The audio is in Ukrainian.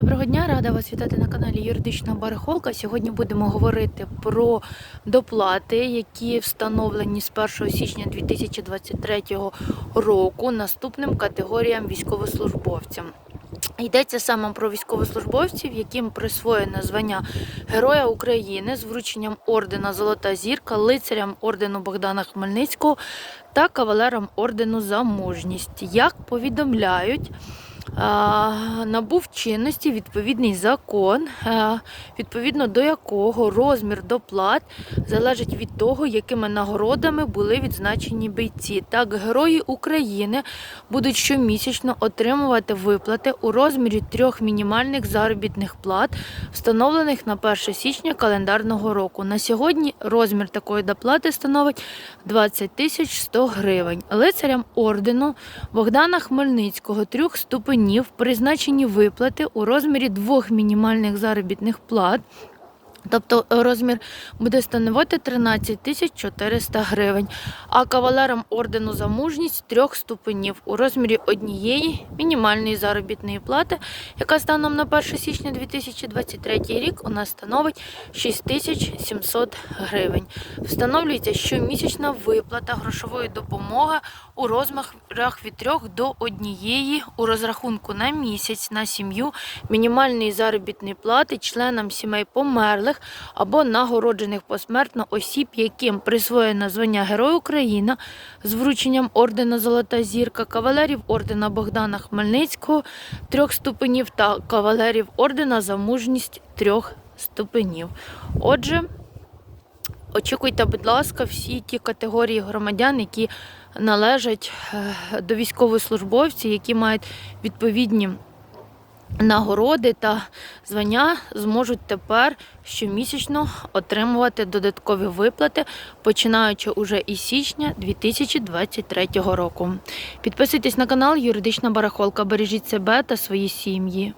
Доброго дня, рада вас вітати на каналі Юридична Барахолка. Сьогодні будемо говорити про доплати, які встановлені з 1 січня 2023 року наступним категоріям військовослужбовцям. Йдеться саме про військовослужбовців, яким присвоєно звання Героя України з врученням ордена Золота зірка, лицарям ордену Богдана Хмельницького та кавалерам ордену за мужність. Як повідомляють, набув чинності відповідний закон, відповідно до якого розмір доплат залежить від того, якими нагородами були відзначені бійці. Так, герої України будуть щомісячно отримувати виплати у розмірі трьох мінімальних заробітних плат, встановлених на 1 січня календарного року. На сьогодні розмір такої доплати становить 20 тисяч 100 гривень. Лицарям ордену Богдана Хмельницького трьох ступенів призначені виплати у розмірі двох мінімальних заробітних плат. Тобто розмір буде становити 13 тисяч 400 гривень, а кавалерам ордену за мужність трьох ступенів у розмірі однієї мінімальної заробітної плати, яка станом на 1 січня 2023 рік у нас становить 6700 гривень. Встановлюється щомісячна виплата грошової допомоги у розмірах від 3 до 1 у розрахунку на місяць на сім'ю мінімальної заробітної плати членам сімей померлих або нагороджених посмертно осіб, яким присвоєно звання Герой України з врученням ордена Золота зірка, кавалерів ордена Богдана Хмельницького трьох ступенів та кавалерів ордена за мужність трьох ступенів. Отже, очікуйте, будь ласка, всі ті категорії громадян, які належать е, до військовослужбовців, які мають відповідні нагороди та звання, зможуть тепер щомісячно отримувати додаткові виплати, починаючи уже із січня 2023 року. Підписуйтесь на канал Юридична Барахолка. Бережіть себе та свої сім'ї.